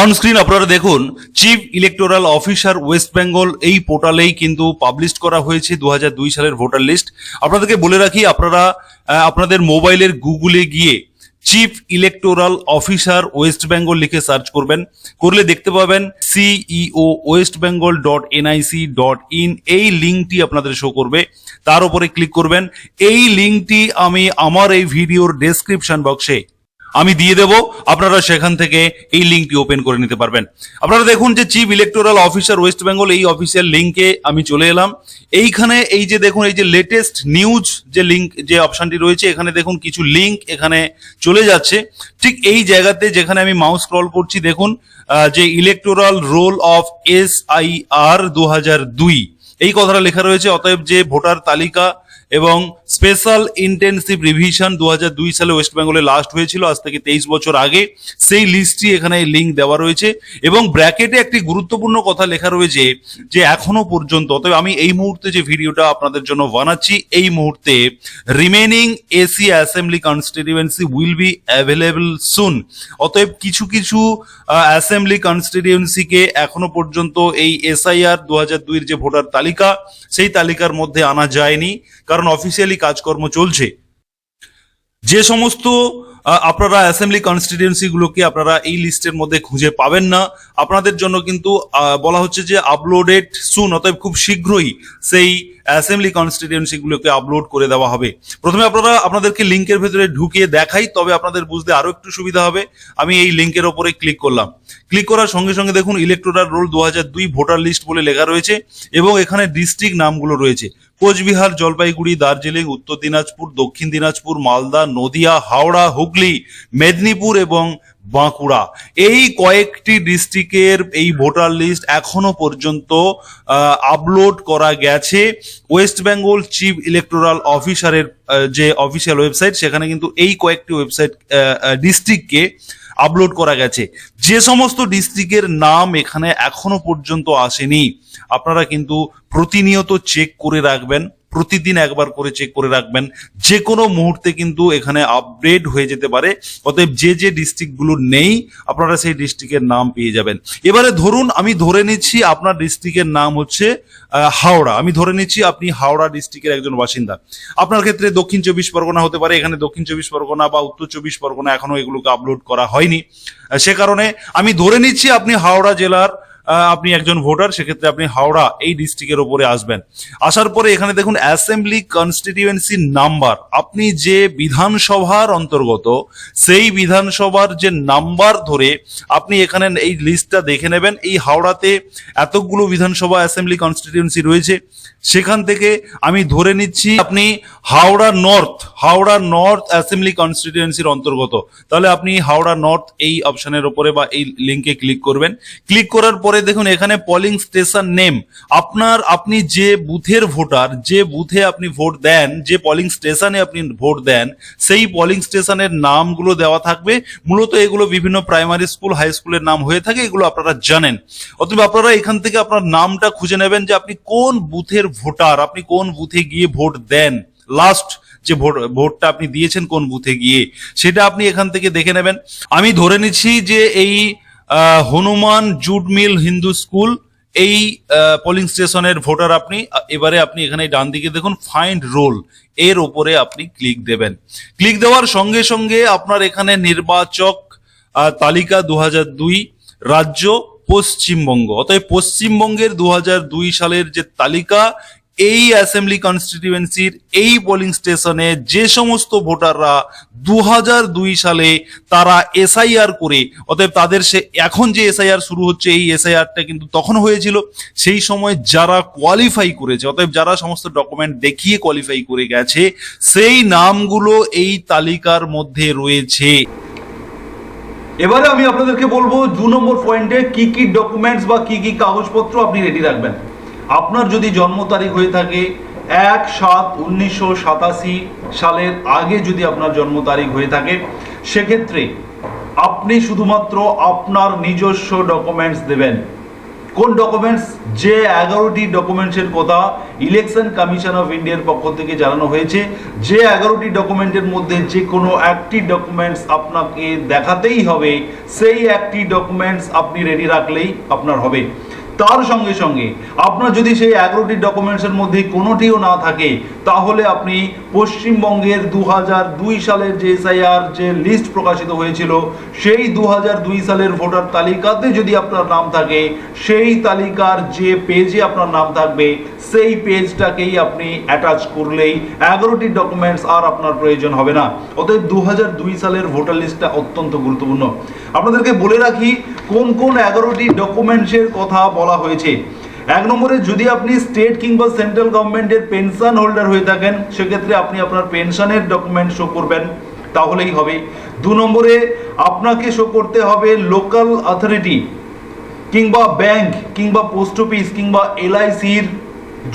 On screen আপনারা দেখুন chief electoral officer West Bengal এই পোর্টালেই কিন্তু পাবলিশ করা হয়েছে দু হাজার দুই সালের ভোটার লিস্ট আপনাদেরকে বলে রাখি, আপনারা আপনাদের মোবাইলের গুগলে গিয়ে chief electoral officer West Bengal লিখে সার্চ করবেন। করলে দেখতে পাবেন CEO West Bengal dot NIC dot in এই লিঙ্কটি আপনাদের শো করবে। তার উপরে ক্লিক করবেন। এই লিঙ্কটি আমি আমার এই ভিডিওর ডেসক্রিপশন বক্সে আমি দিয়ে দেব, আপনারা সেখান থেকে এই লিঙ্কটি ওপেন করে নিতে পারবেন। আপনারা দেখুন যে chief electoral officer West Bengal এই অফিসিয়াল লিঙ্কে আমি চলে এলাম। এইখানে এই যে দেখুন, এই যে লেটেস্ট নিউজ যে লিঙ্ক যে অপশনটি রয়েছে, এখানে দেখুন কিছু লিঙ্ক এখানে চলে যাচ্ছে। ঠিক এই জায়গাতে যেখানে আমি মাউস স্ক্রল করছি, দেখুন যে electoral roll of S I R দু হাজার দুই। এই কথাটা লেখা রয়েছে, অতএব যে ভোটার তালিকা এবং স্পেশাল ইন্টেন্সিভ রিভিশন দু হাজার দুই সালে ওয়েস্ট বেঙ্গলে লাস্ট হয়েছিল, আজ থেকে তেইশ বছর আগে। সেই লিস্টটি এখানে লিঙ্ক দেওয়া রয়েছে এবং ব্র্যাকেটে একটি গুরুত্বপূর্ণ কথা লেখা রয়েছে যে এখনও পর্যন্ত, অতএব আমি এই মুহূর্তে যে ভিডিওটা আপনাদের জন্য বানাচ্ছি, এই মুহূর্তে remaining AC assembly constituency will be available soon অতএব কিছু কিছু অ্যাসেম্বলি কনস্টিটিউয়েন্সিকে এখনও পর্যন্ত এই এসআইআর দু হাজার দুইয়ের যে ভোটার তালিকা, সেই তালিকার মধ্যে আনা যায়নি। কারণ অফিসিয়ালি কাজকর্ম চলছে। যে সমস্ত আপনারা অ্যাসেম্বলি কনস্টিটিউয়েন্সি গুলোকে আপনারা এই লিস্টের মধ্যে খুঁজে পাবেন না, আপনাদের জন্য কিন্তু বলা হচ্ছে যে আপলোডেড সুন অতএব খুব শীঘ্রই সেই অ্যাসেম্বলি কনস্টিটিউয়েন্সি গুলোকে আপলোড করে দেওয়া হবে। প্রথমে আপনারা আপনাদেরকে লিঙ্কের ভেতরে ঢুকিয়ে দেখাই, তবে আপনাদের বুঝতে আরও একটু সুবিধা হবে। আমি এই লিঙ্কের ওপরে ক্লিক করলাম। ক্লিক করার সঙ্গে সঙ্গে দেখুন ইলেকটোরাল রোল দু ভোটার লিস্ট বলে লেখা রয়েছে এবং এখানে ডিস্ট্রিক্ট নামগুলো রয়েছে। কোচবিহার, জলপাইগুড়ি, দার্জিলিং, উত্তর দিনাজপুর, দক্ষিণ দিনাজপুর, মালদা, নদিয়া, হাওড়া, হুগলি, মেদিনীপুর এবং বাঁকুড়া। এই কয়েকটি ডিস্ট্রিক্টের এই ভোটার লিস্ট এখনও পর্যন্ত আপলোড করা গেছে। ওয়েস্ট বেঙ্গল চিফ ইলেকটোরাল অফিসারের যে অফিসিয়াল ওয়েবসাইট, সেখানে কিন্তু এই কয়েকটি ওয়েবসাইট ডিস্ট্রিক্টকে আপলোড করা গেছে। যে সমস্ত ডিস্ট্রিক্টের নাম এখানে এখনও পর্যন্ত আসেনি। আপনারা কিন্তু প্রতিনিয়ত চেক করে রাখবেন। প্রতিদিন একবার করে চেক করে রাখবেন। যে কোনো মুহূর্তে কিন্তু এখানে আপডেট হয়ে যেতে পারে। অতএব যে যে ডিস্ট্রিক্টগুলো নেই, আপনারা সেই ডিস্ট্রিক্টের নাম পেয়ে যাবেন। এবারে ধরুন আমি ধরে নিচ্ছি আপনার ডিস্ট্রিক্টের নাম হচ্ছে হাওড়া। আমি ধরে নিচ্ছি আপনি হাওড়া ডিস্ট্রিক্টের একজন বাসিন্দা। আপনার ক্ষেত্রে দক্ষিণ চব্বিশ পরগনা হতে পারে। এখানে দক্ষিণ চব্বিশ পরগনা বা উত্তর চব্বিশ পরগনা এখনও এগুলোকে আপলোড করা হয়নি। সে কারণে আমি ধরে নিচ্ছি আপনি হাওড়া জেলার আপনি একজন ভোটার, সেক্ষেত্রে আপনি হাওড়া এই ডিস্ট্রিক্টের উপরে আসবেন। আসার পরে এখানে দেখুন অ্যাসেম্বলি কনস্টিটিউয়েন্সি নাম্বার আপনি যে বিধানসভার অন্তর্গত, সেই বিধানসভার যে নাম্বার ধরে আপনি এখানে এই লিস্টটা দেখে নেবেন। এই হাওড়াতে এতগুলো বিধানসভা অ্যাসেম্বলি কনস্টিটিউয়েন্সি রয়েছে। সেখান থেকে আমি ধরে নিচ্ছি, আপনি Howrah North Howrah North assembly কনস্টিটিউয়েন্সির অন্তর্গত। তাহলে আপনি হাওড়া নর্থ এই অপশনের উপরে বা এই লিঙ্কে ক্লিক করবেন। ক্লিক করার পরে দেখুন, এখানে পলিং স্টেশন নেম আপনার, আপনি যে বুথের ভোটার, যে বুথে আপনি ভোট দেন, যে পলিং স্টেশনে আপনি ভোট দেন, সেই পলিং স্টেশনের নামগুলো দেওয়া থাকবে। মূলত এগুলো বিভিন্ন প্রাইমারি স্কুল হাই স্কুলের নাম হয়ে থাকে, এগুলো আপনারা জানেন। অতএব আপনারা এখান থেকে আপনার নামটা খুঁজে নেবেন যে আপনি কোন বুথের ভোটার, আপনি কোন বুথে গিয়ে ভোট দেন। লাস্ট যে ভোট, ভোটটা আপনি দিয়েছেন কোন বুথে গিয়ে, সেটা আপনি এখান থেকে দেখে নেবেন। আমি ধরে নিচ্ছি যে এই Hanuman Jute Mill Hindu School, এই পোলিং স্টেশনের ভোটার আপনি এবারে আপনি এখানে ডান দিকে দেখুন ফাইন্ড রোল এর ওপরে আপনি ক্লিক দেবেন। ক্লিক দেওয়ার সঙ্গে সঙ্গে আপনার এখানে নির্বাচক তালিকা দু রাজ্য, পশ্চিমবঙ্গ। অতএব পশ্চিমবঙ্গের দু হাজার দুই সালের যে তালিকা এই অ্যাসেম্বলি কনস্টিটিউয়েন্সির এই পোলিং স্টেশনে যে সমস্ত ভোটাররা দু সালে তারা এসআইআর করে, অতএব তাদের সে, এখন যে এসআইআর শুরু হচ্ছে, এই এসআইআরটা কিন্তু তখন হয়েছিল। সেই সময় যারা কোয়ালিফাই করেছে, অতএব যারা সমস্ত ডকুমেন্ট দেখিয়ে কোয়ালিফাই করে গেছে, সেই নামগুলো এই তালিকার মধ্যে রয়েছে। এবারে আমি আপনাদেরকে বলব, দু নম্বর পয়েন্টে কি কি ডকুমেন্টস বা কি কি কাগজপত্র আপনি রেডি রাখবেন। আপনার যদি জন্ম তারিখ হয়ে থাকে এক সাত উনিশশো সাতাশি সালের আগে যদি আপনার জন্ম তারিখ হয়ে থাকে, সেক্ষেত্রে আপনি শুধুমাত্র আপনার নিজস্ব ডকুমেন্টস দেবেন। কোন ডকুমেন্টস যে এগারোটি ডকুমেন্টসের কথা ইলেকশন কমিশন অফ ইন্ডিয়ার পক্ষ থেকে জানানো হয়েছে, যে এগারোটি ডকুমেন্টের মধ্যে যে কোনো একটি ডকুমেন্টস আপনাকে দেখাতেই হবে, সেই একটি ডকুমেন্টস আপনি রেডি রাখলেই আপনার হবে। তার সঙ্গে সঙ্গে আপনার যদি সেই অ্যাগ্রোটির ডকুমেন্টসের মধ্যে কোনোটিও না থাকে তাহলে আপনি পশ্চিমবঙ্গের দু হাজার দুই সালের যে এসআইআর যে লিস্ট প্রকাশিত হয়েছিল, সেই দু দুই সালের ভোটার তালিকাতে যদি আপনার নাম থাকে, সেই তালিকার যে পেজে আপনার নাম থাকবে, সেই পেজটাকেই আপনি অ্যাটাচ করলেই এগারোটি ডকুমেন্টস আর আপনার প্রয়োজন হবে না। অতএব দু হাজার দুই সালের ভোটার লিস্টটা অত্যন্ত গুরুত্বপূর্ণ। আপনাদেরকে বলে রাখি, কোন কোন এগারোটি ডকুমেন্টসের কথা বলা হয়েছে? এক নম্বরে যদি আপনি স্টেট কিংবা সেন্ট্রাল গভর্নমেন্টের পেনশন হোল্ডার হয়ে থাকেন, সেক্ষেত্রে আপনি আপনার পেনশনের ডকুমেন্ট শো করবেন, তাহলেই হবে। দু নম্বরে আপনাকে শো করতে হবে লোকাল অথরিটি কিংবা ব্যাংক কিংবা পোস্ট অফিস কিংবা এলআইসির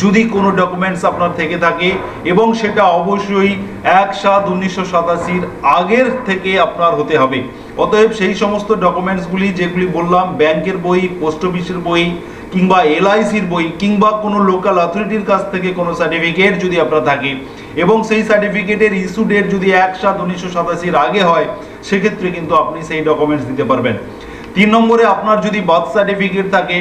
যদি কোনো ডকুমেন্টস আপনার থেকে থাকে, এবং সেটা অবশ্যই এক সাত উনিশশো সাতাশির আগের থেকে আপনার হতে হবে। অতএব সেই সমস্ত ডকুমেন্টসগুলি যেগুলি বললাম ব্যাংকের বই পোস্ট অফিসের বই কিংবা এলআইসির বই কিংবা কোনো লোকাল অথরিটির কাছ থেকে কোনো সার্টিফিকেট যদি আপনার থাকে এবং সেই সার্টিফিকেটের ইস্যু ডেট যদি এক সাত উনিশশো সাতাশির আগে হয়, সেক্ষেত্রে কিন্তু আপনি সেই ডকুমেন্টস দিতে পারবেন। তিন নম্বরে আপনার যদি বার্থ সার্টিফিকেট থাকে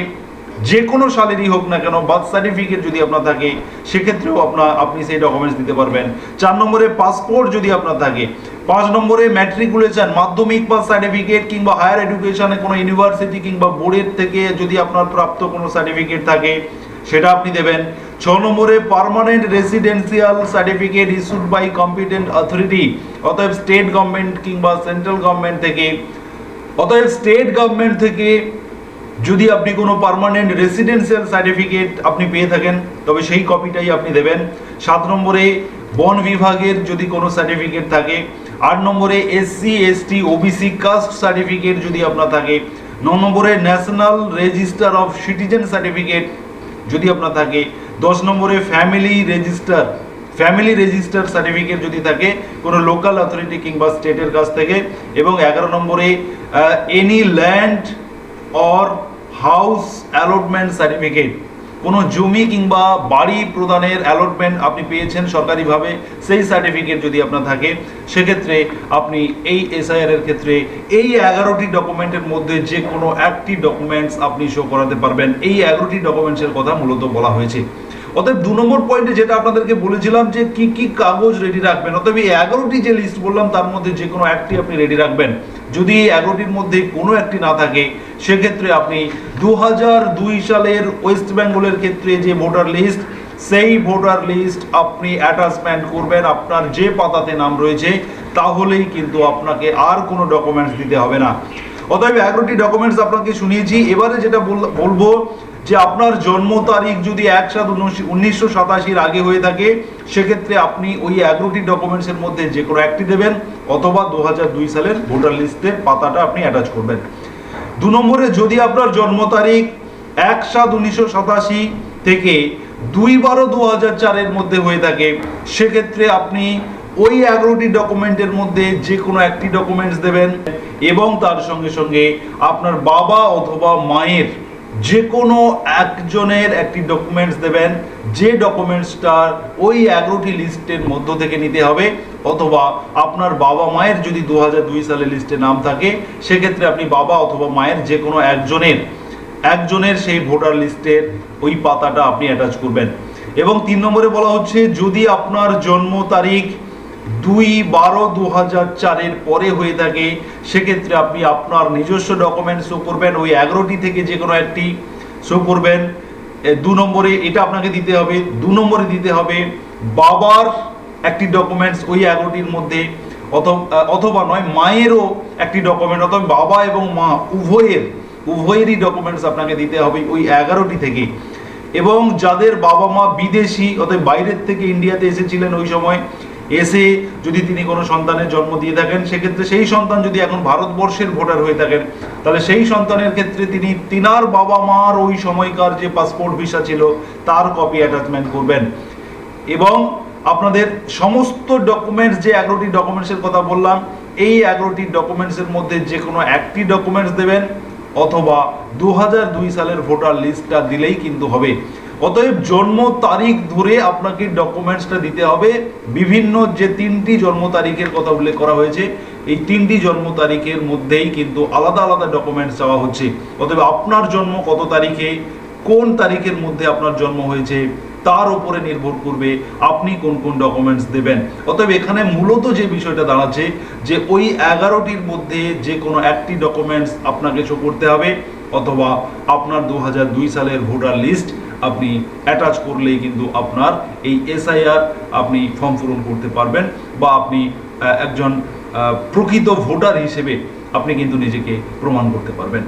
যে কোনো সালেরই হোক না কেন বার্থ সার্টিফিকেট যদি আপনার থাকে, সেক্ষেত্রেও আপনার আপনি সেই ডকুমেন্টস দিতে পারবেন। চার নম্বরে পাসপোর্ট যদি আপনার থাকে, পাঁচ নম্বরে ম্যাট্রিকুলেশন মাধ্যমিক পাস সার্টিফিকেট কিংবা হায়ার এডুকেশনে কোনো ইউনিভার্সিটি কিংবা বোর্ডের থেকে যদি আপনার প্রাপ্ত কোনো সার্টিফিকেট থাকে, সেটা আপনি দেবেন। ছ নম্বরে permanent residential certificate issued by competent authority অতএব স্টেট গভর্নমেন্ট কিংবা সেন্ট্রাল গভর্নমেন্ট থেকে, অতএব স্টেট গভর্নমেন্ট থেকে যদি আপনি কোনো পার্মানেন্ট রেসিডেন্সিয়াল সার্টিফিকেট আপনি পেয়ে থাকেন, তবে সেই কপিটাই আপনি দেবেন। সাত নম্বরে বন বিভাগের যদি কোনো সার্টিফিকেট থাকে, আট নম্বরে SC ST OBC caste certificate যদি আপনার থাকে, ন নম্বরে national register of citizen certificate যদি আপনার থাকে, দশ নম্বরে family register family register certificate যদি থাকে, কোনো লোকাল অথরিটি কিংবা স্টেটের কাছ থেকে, এবং এগারো নম্বরে any land or house allotment certificate. কোনো জমি কিংবা বাড়ি প্রদানের অ্যালটমেন্ট আপনি পেয়েছেন সরকারিভাবে, সেই সার্টিফিকেট যদি আপনার থাকে, সেক্ষেত্রে আপনি এই এসআইআর এর ক্ষেত্রে এই এগারোটি ডকুমেন্টের মধ্যে যে কোনো একটি ডকুমেন্টস আপনি শো করাতে পারবেন। এই এগারোটি ডকুমেন্টসের কথা মূলত বলা হয়েছে। অতএব দু নম্বর পয়েন্টে যেটা আপনাদেরকে বলেছিলাম যে কি কি কাগজ রেডি রাখবেন, অতএব এই এগারোটি যে লিস্ট বললাম, তার মধ্যে যে কোনো একটি আপনি রেডি রাখবেন। যদি এই এগারোটির মধ্যে কোনো একটি না থাকে, সেক্ষেত্রে আপনি দু সালের ওয়েস্ট বেঙ্গলের ক্ষেত্রে যে ভোটার লিস্ট সেই ভোটার লিস্ট আপনি অ্যাটাচমেন্ট করবেন আপনার যে পাতাতে নাম রয়েছে, তাহলেই কিন্তু আপনাকে আর কোনো ডকুমেন্টস দিতে হবে না। অতএব এগারোটি ডকুমেন্টস আপনাকে শুনিয়েছি। এবারে যেটা বল- বলব যে আপনার জন্ম তারিখ যদি এক সাত উনিশশো সাতাশির আগে হয়ে থাকে, সেক্ষেত্রে আপনি ওই এগারোটি ডকুমেন্টসের মধ্যে যে কোনো একটি দেবেন, অথবা দু দুই সালের ভোটার লিস্টের পাতাটা আপনি অ্যাটাচ করবেন। দু নম্বরে, যদি আপনার জন্ম তারিখ এক সাত উনিশশো সাতাশি থেকে দুই বারো দু হাজার চারের মধ্যে হয়ে থাকে, সেক্ষেত্রে আপনি ওই এগারোটি ডকুমেন্টের মধ্যে যে কোনো একটি ডকুমেন্টস দেবেন এবং তার সঙ্গে সঙ্গে আপনার বাবা অথবা মায়ের যে কোনো একজনের একটি ডকুমেন্টস দেবেন, যে ডকুমেন্টসটার ওই এগারোটি লিস্টের মধ্য থেকে নিতে হবে, অথবা আপনার বাবা মায়ের যদি দু সালে লিস্টে নাম থাকে, সেক্ষেত্রে আপনি বাবা অথবা মায়ের যে কোনো একজনের একজনের সেই ভোটার লিস্টের ওই পাতাটা আপনি অ্যাটাচ করবেন। এবং তিন নম্বরে বলা হচ্ছে, যদি আপনার জন্ম তারিখ দুই বারো দু হাজার চারের পরে হয়ে থাকে, সেক্ষেত্রে আপনি আপনার নিজস্ব ডকুমেন্ট শো করবেন। ওই এগারোটি থেকে যে কোনো একটি শো করবেন। দু নম্বরে এটা আপনাকে দিতে হবে। দু নম্বরে দিতে হবে বাবার একটি ডকুমেন্টস ওই এগারোটির মধ্যে, অথবা নয়, মায়েরও একটি ডকুমেন্ট অথবা বাবা এবং মা উভয়ের, উভয়েরই ডকুমেন্টস আপনাকে দিতে হবে ওই এগারোটি থেকে। এবং যাদের বাবা মা বিদেশি, অতএব বাইরের থেকে ইন্ডিয়াতে এসেছিলেন ওই সময় এসে যদি তিনি কোনো সন্তানের জন্ম দিয়ে থাকেন, সেক্ষেত্রে সেই সন্তান যদি এখন ভারতবর্ষের ভোটার হয়ে থাকেন, তাহলে সেই সন্তানের ক্ষেত্রে তিনি তিনার বাবা মার ওই সময়কার যে পাসপোর্ট ভিসা ছিল, তার কপি অ্যাটাচমেন্ট করবেন। এবং আপনাদের সমস্ত ডকুমেন্টস যে এগারোটি ডকুমেন্টসের কথা বললাম, এই এগারোটি ডকুমেন্টসের মধ্যে যে কোনো একটি ডকুমেন্টস দেবেন, অথবা দু সালের ভোটার লিস্টটা দিলেই কিন্তু হবে। অতএব জন্ম তারিখ ধরে আপনাকে ডকুমেন্টসটা দিতে হবে। বিভিন্ন যে তিনটি জন্ম তারিখের কথা উল্লেখ করা হয়েছে, এই তিনটি জন্ম তারিখের মধ্যেই কিন্তু আলাদা আলাদা ডকুমেন্টস চাওয়া হচ্ছে। অতএব আপনার জন্ম কত তারিখে, কোন তারিখের মধ্যে আপনার জন্ম হয়েছে, তার উপরে নির্ভর করবে আপনি কোন কোন ডকুমেন্টস দেবেন। অতএব এখানে মূলত যে বিষয়টা দাঁড়াচ্ছে, যে ওই এগারোটির মধ্যে যে কোনো একটি ডকুমেন্টস আপনাকে শো করতে হবে। অথবা আপনার দু সালের ভোটার লিস্ট আপনি অ্যাটাচ করলেই কিন্তু আপনার এই এসআইআর আপনি ফর্ম পূরণ করতে পারবেন বা আপনি একজন প্রকৃত ভোটার হিসেবে আপনি কিন্তু নিজেকে প্রমাণ করতে পারবেন।